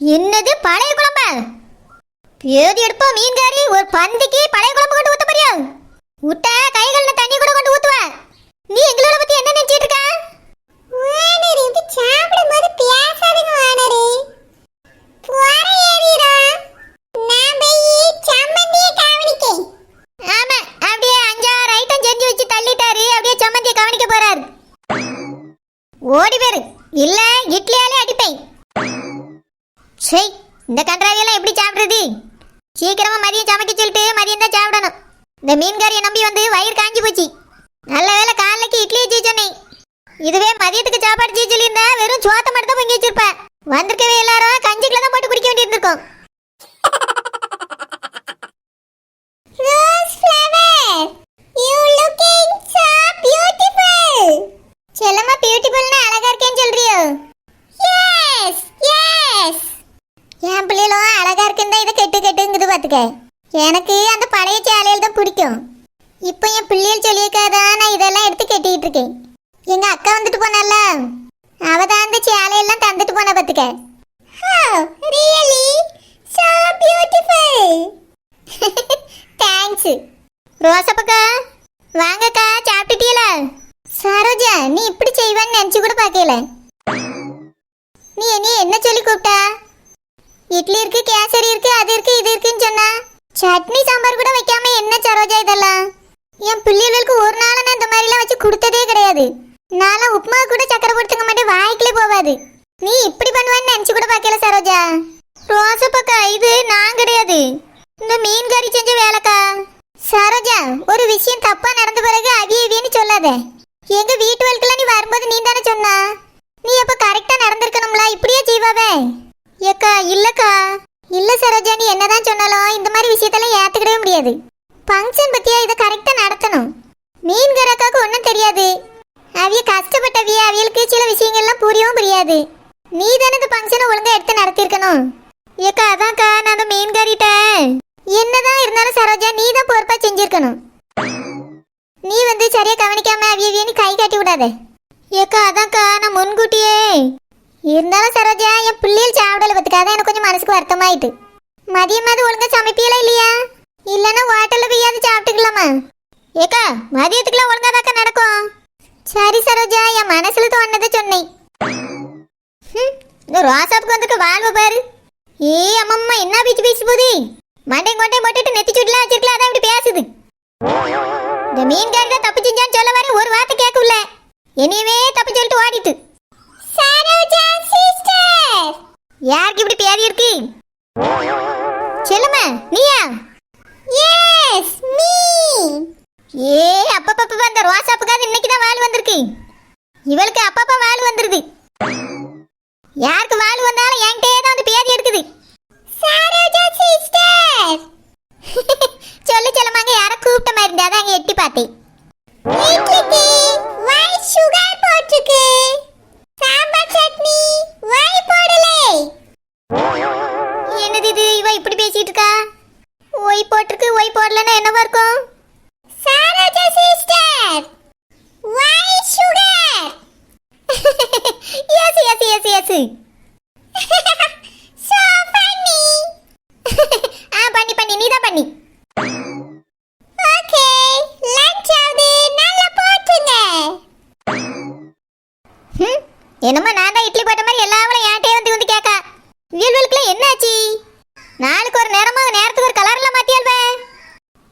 என்னது பழைய குழம்பா? பேதி எடுப்பா மீன் கறி ஒரு பந்திக்கு பழைய குழம்பு கொண்டு ஊத்த போறியா? விட்ட கைகள்ல தண்ணி கூட கொண்டு ஊத்துவ. நீ எங்களோட பத்தி என்ன நினைச்சிட்டு இருக்க? ஓனர் இது சாப்பிடும்போது பேசாதுங்க ஓனரு போற ஏறிடா நான் போய் சம்மந்தியை கவனிக்கேன் ஆமா அப்படியே அஞ்சாறு ஐட்டம் செஞ்சு வச்சு தள்ளிட்டாரு அப்படியே சம்மந்தியை கவனிக்க போறாரு ஓடி பேரு இல்ல இட்லியாலே அடிப்பேன் சரி இந்த கன்றாவியெல்லாம் எப்படி சாப்பிடுறது சீக்கிரமா மதியம் சமைக்க சொல்லிட்டு மதியம் தான் சாப்பிடணும் இந்த மீன் கறியை நம்பி வந்து வயிறு காஞ்சி போச்சு நல்ல வேளை காலைக்கு இட்லி வச்சு சொன்னேன் இதுவே மதியத்துக்கு சாப்பாடு செய்ய சொல்லியிருந்தா வெறும் சோத்த மட்டும் தான் பொங்கி வச்சிருப்பேன். வந்திருக்கவே எல்லாரும் கஞ்சிக்குள்ள தான் போட்டு குடிக்க வேண்டியிருந்திருக்கும். You looking so beautiful. செல்லம்மா பியூட்டிஃபுல்னு அழகா இருக்கேன்னு சொல்றியோ? எஸ் எஸ் என் பிள்ளைகளும் அழகா இருக்குன்னு இதை கெட்டு கெட்டுங்குது பார்த்துக்க. எனக்கு அந்த பழைய சேலையில் தான் பிடிக்கும். இப்போ என் பிள்ளைகள் சொல்லியிருக்காதான் நான் இதெல்லாம் எடுத்து கெட்டிட்டு இருக்கேன். எங்க அக்கா வந்துட்டு போனால? அவ தான் அந்த சேலையெல்லாம் தந்துட்டு போனா பாத்துக்க. Oh, really so beautiful thanks ரோசப்பக்கா வாங்கக்கா சாப்பிட்டுட்டீல சரோஜா நீ இப்படி செய்வான்னு நினச்சி கூட பார்க்கல. நீ என்ன என்ன சொல்லி கூப்பிட்டா? இட்லி இருக்கு கேசரி இருக்கு அது இருக்கு இது இருக்குன்னு சொன்னா? சட்னி சாம்பார் கூட வைக்காம என்ன சரோஜா இதெல்லாம்? என் பிள்ளைகளுக்கு ஒரு நாள் நான் இந்த மாதிரிலாம் வச்சு கொடுத்ததே கிடையாது. நான்லாம் உப்புமா கூட சக்கரை கொடுத்துக்க மாட்டேன் வாய்க்கிலே போகாது நீ இப்படி பண்ணுவான்னு நினச்சி கூட பார்க்கல சரோஜா. ரோசப்பக்கா இது நான் கிடையாது. இந்த மீன் கறி செஞ்ச வேலைக்கா. சரோஜா ஒரு விஷயம் தப்பா நடந்த பிறகு அவிய அவியன்னு சொல்லாத. எங்க வீட்டு வாழ்க்கையில நீ வரும்போது நீ தானே சொன்னா. நீ அப்ப கரெக்டா நடந்திருக்கணும்ல? இப்படியே செய்வாவே ஏக்கா இல்லக்கா. இல்ல சரோஜா நீ என்னதான் சொன்னாலும் இந்த மாதிரி விஷயத்தெல்லாம் ஏத்துக்கிடவே முடியாது. ஃபங்க்ஷன் பத்தியா இதை கரெக்டா நடத்தணும்? மீன் அக்காவுக்கு ஒன்றும் தெரியாது. அவிய கஷ்டப்பட்டவிய அவியலுக்கு சில விஷயங்கள்லாம் புரியவும் புரியாது. நீ தானே இந்த ஃபங்க்ஷனை ஒழுங்காக எடுத்து நடத்திருக்கணும் ஏக்கா அதான்க்கா நான் அந்த மீன் கறிட்ட என்னதான் இருந்தாலும் சரோஜா நீ தான் பொறுப்பாக செஞ்சிருக்கணும். நீ வந்து சரியாக கவனிக்காம அவியவியன்னு கை காட்டி விடாத. ஏக்கா அதான்க்கா நான் முன்கூட்டியே. இருந்தாலும் சரோஜா என் பிள்ளைகள் சாப்பிடல பத்துக்காக எனக்கு கொஞ்சம் மனசுக்கு வருத்தமாயிட்டு. மதியமாவது ஒழுங்கா சமைப்பீங்களா இல்லையா? இல்லைன்னா ஹோட்டல்ல போயாவது சாப்பிட்டுக்கலாமா? ஏக்கா மதியத்துக்குலாம் ஒழுங்காக தாக்கா நடக்கும். சரி சரோஜா என் மனசுல தோணதை சொன்னேன். இந்த ரோசாப்புக்கு வந்துட்டு வாழ்வு பாரு. ஏ அம்மம்மா என்ன பேச்சு பேசி போகுது? மண்டை கொண்டை போட்டுட்டு நெத்தி சுட்டுலாம் வச்சிருக்கலாம் அதான் இப்படி பேசுது. இந்த மீன் தான் தப்பு செஞ்சான்னு சொல்ல வர ஒரு வார்த்தை கேட்கல என்னையவே தப்பு சொல்லிட்டு ஓடிட்டு. சரோஜா சிஸ்டர் யாருக்கு இப்படி பேதி இருக்கு? சொல்லுமா நீயா? எஸ் மீ ஏ அப்பப்பப்ப அந்த ரோசாப்புக்காக இன்னைக்கு தான் வாழ் வந்திருக்கு. இவளுக்கு அப்பப்ப வாழ் வந்துருது. யாருக்கு வாழ் வந்தாலும் என்கிட்டயே தான் வந்து பேதி எடுக்குது. சரோஜா சிஸ்டர் சொல்லு செல்லமாங்க யாரை கூப்பிட்ட மாதிரி இருந்தா தான் அங்க எட்டி பார்த்தேன். இட்லிக்கு சுகர் போட்டிருக்கு. சாம்பார் சட்னி ஒய் போடலை. என்னது இது? இவ இப்படி பேசிட்டு இருக்கா? ஒய் போட்டிருக்கு ஒய் போடலன்னா என்னவா இருக்கும் சரோஜா சிஸ்டர் ஒயிட் சுகர் எஸ் ஆ பண்ணி பண்ணி. நீ தான் பண்ணி. ஓகே லஞ்ச் ஆகுது. நல்லா போட்டுங்க. ஹம், என்னமோ நான் தான் இட்லி போட்ட மாதிரி எல்லாவளும் என்கிட்டயே வந்து வந்து கேட்கா வீல்வலுக்குலாம் என்னாச்சு? நாளுக்கு ஒரு நேரமா நேரத்துக்கு ஒரு கலர்ல மாத்தியால்வே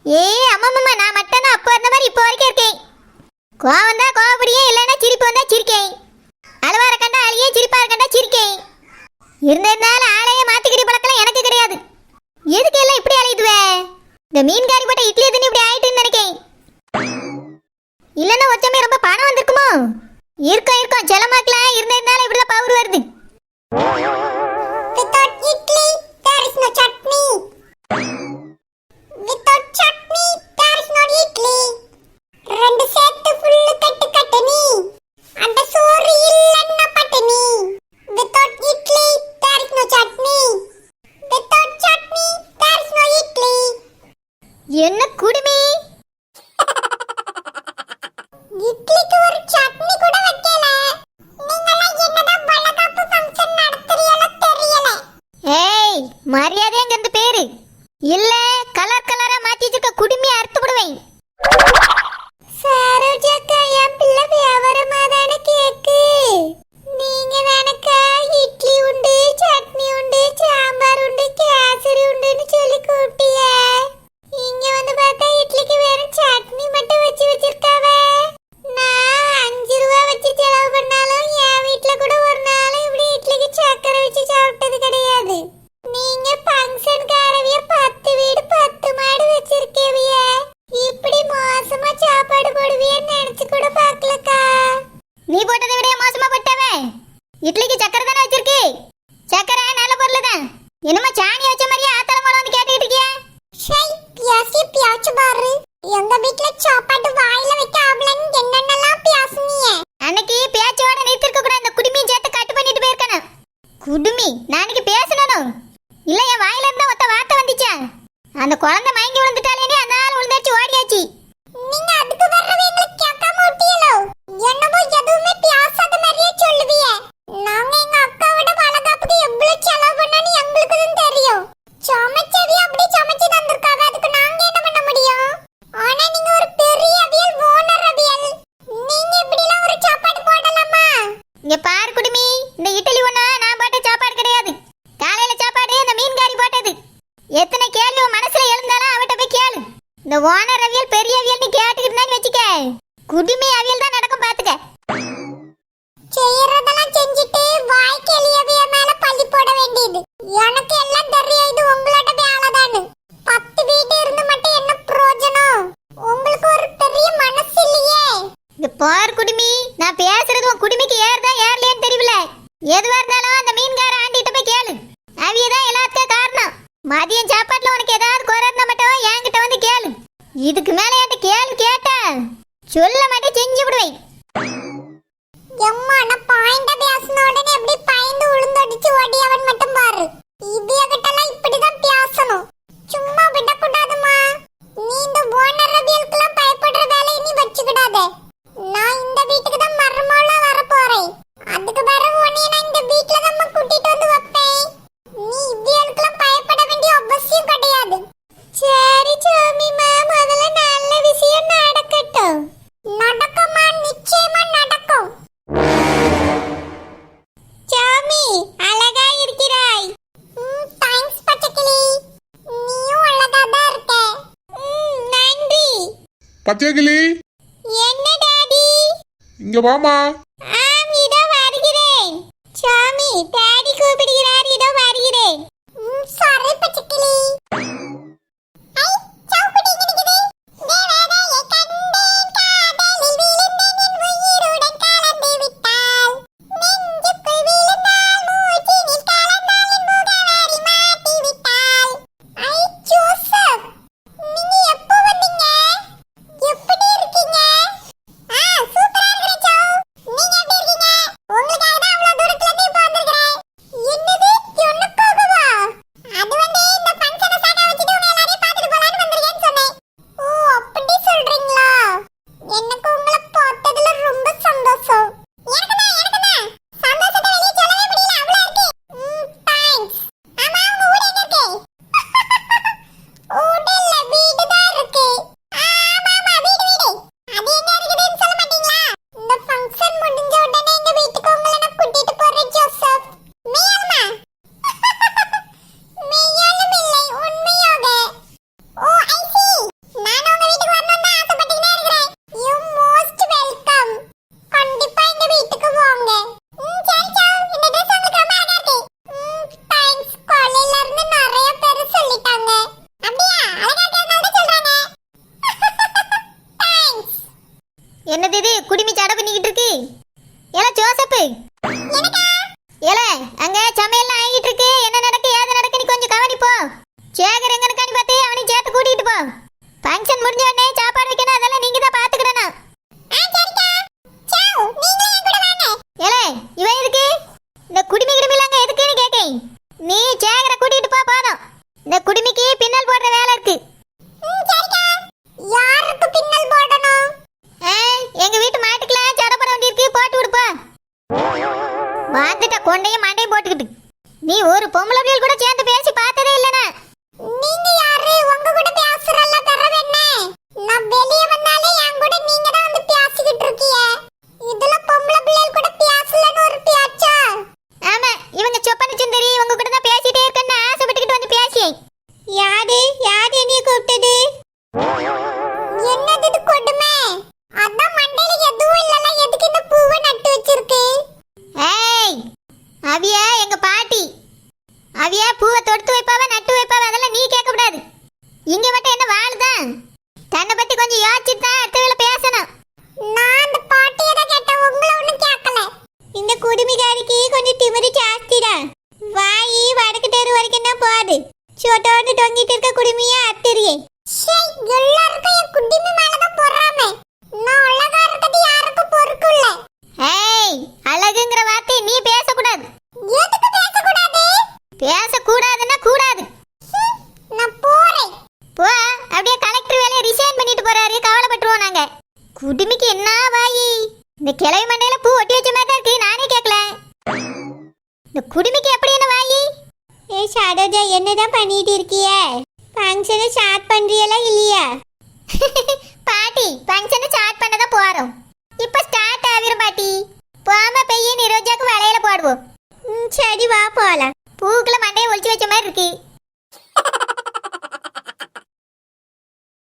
ஏ அம்மம்மா நான் மட்டும் தான் அப்போ இருந்த மாதிரி இப்போ வரைக்கும் இருக்கேன். கோவம் வந்தா கோவப்படியே இல்லைன்னா சிரிப்பு வந்தா சிரிக்கேன். அழுவார கண்டா அழியே சிரிப்பா கண்டா சிரிக்கேன். இருந்திருந்தாலும் ஆளையே மாத்திக்கிற பழக்கெல்லாம் எனக்கு கிடையாது. எதுக்கு எல்லாம் இப்படி அழையுதுவே இந்த மீன்காரி போட்ட இட்லி தின்னு இப்படி ஆயிட்டுன்னு நினைக்கேன். இல்லைன்னா ஒச்சமே ரொம்ப பணம் வந்திருக்குமோ? இருக்கும் இருக்கும். மாக்கலாம் இருந்திருந்தாலும் இப்படிதான் பவர் வருது. Without இந்த ஓனர் அவியல் பெரிய அவியல்னு கேட்டுக்கிட்டு வச்சுக்க. குடிமை அவியல் தான் நடக்கும் பாத்துக்க. செய்யறதெல்லாம் செஞ்சுட்டு வாய்க்கு எளியவிய மேல பள்ளி போட வேண்டியது. எனக்கு எல்லாம் தெரியும் இது உங்களோட வேலைதானு பத்து வீடு இருந்து மட்டும் என்ன பிரயோஜனம்? உங்களுக்கு ஒரு பெரிய மனசு இல்லையே. இந்த பார் குடிமி நான் பேச பச்சைக்கிளி என்ன டாடி? இங்க வாமா. ஆம் இதோ வருகிறேன். சாமி டாடி பண்ணிக்கிட்டு இருக்கு? ஏல ஜோசப் ஏல அங்க சமையல்லாம் ஆகிட்டு இருக்கு. என்ன நடக்கு ஏது நடக்கு நீ கொஞ்சம் கவனிப்போ சேகர் எங்க இருக்கான்னு பார்த்து அவனையும் சேர்த்து கூட்டிட்டு போ. ஃபங்க்ஷன் முடிஞ்ச உடனே சாப்பாடு வைக்கணும் அதெல்லாம் நீ தொடுத்து வைப்பாவ நட்டு வைப்பாவ? அதெல்லாம் நீ கேட்க கூடாது இங்க மட்டும் என்ன வாழுதான் தன்னை பத்தி கொஞ்சம் யோசிச்சுட்டு தான் அடுத்த வேலை பேசணும். நான் அந்த பாட்டியை தான் கேட்டேன் உங்களை ஒண்ணும் கேட்கல. இந்த குடுமிகாரிக்கு கொஞ்சம் திமிரி ஜாஸ்திடா. வாயி வடக்கு தெரு வரைக்கும் தான் போகுது. சோட்டோடு தொங்கிட்டு இருக்க குடுமியா அத்திரியே. எல்லாருக்கும் என் குட்டிமி மேலதான் பொறாமை நான் அழகா இருக்கிறது யாருக்கும் பொறுக்குள்ள ஏய் அழகுங்கிற வார்த்தை நீ பேசக்கூடாது எதுக்கு பேசக்கூடாது பேசக்கூடாதுன்னா கூடாது ஹம், நான் போறேன் போ அப்படியே கலெக்டர் வேலையை ரிசைன் பண்ணிட்டு போறாரு கவலைப்பட்டுருவோம் நாங்க குடுமிக்கு என்ன வாயி இந்த கிளவி மண்டையில பூ ஒட்டி வச்ச மாதிரி தான் இருக்கு நானே கேட்கல இந்த குடுமிக்கு எப்படி என்ன வாயி ஏ சரோஜா என்னதான் பண்ணிட்டு இருக்கிய? ஃபங்க்ஷனை ஸ்டார்ட் பண்றியல இல்லையா? பாட்டி ஃபங்க்ஷனை ஸ்டார்ட் பண்ண தான் போறோம். இப்போ ஸ்டார்ட் ஆகிரும் பாட்டி. போகாம பெய்ய நிரோஜாக்கு வளையல போடுவோம். ம், சரி வா போலாம். பூக்குள்ள மண்டையை ஒளிச்சு வச்ச மாதிரி இருக்கு.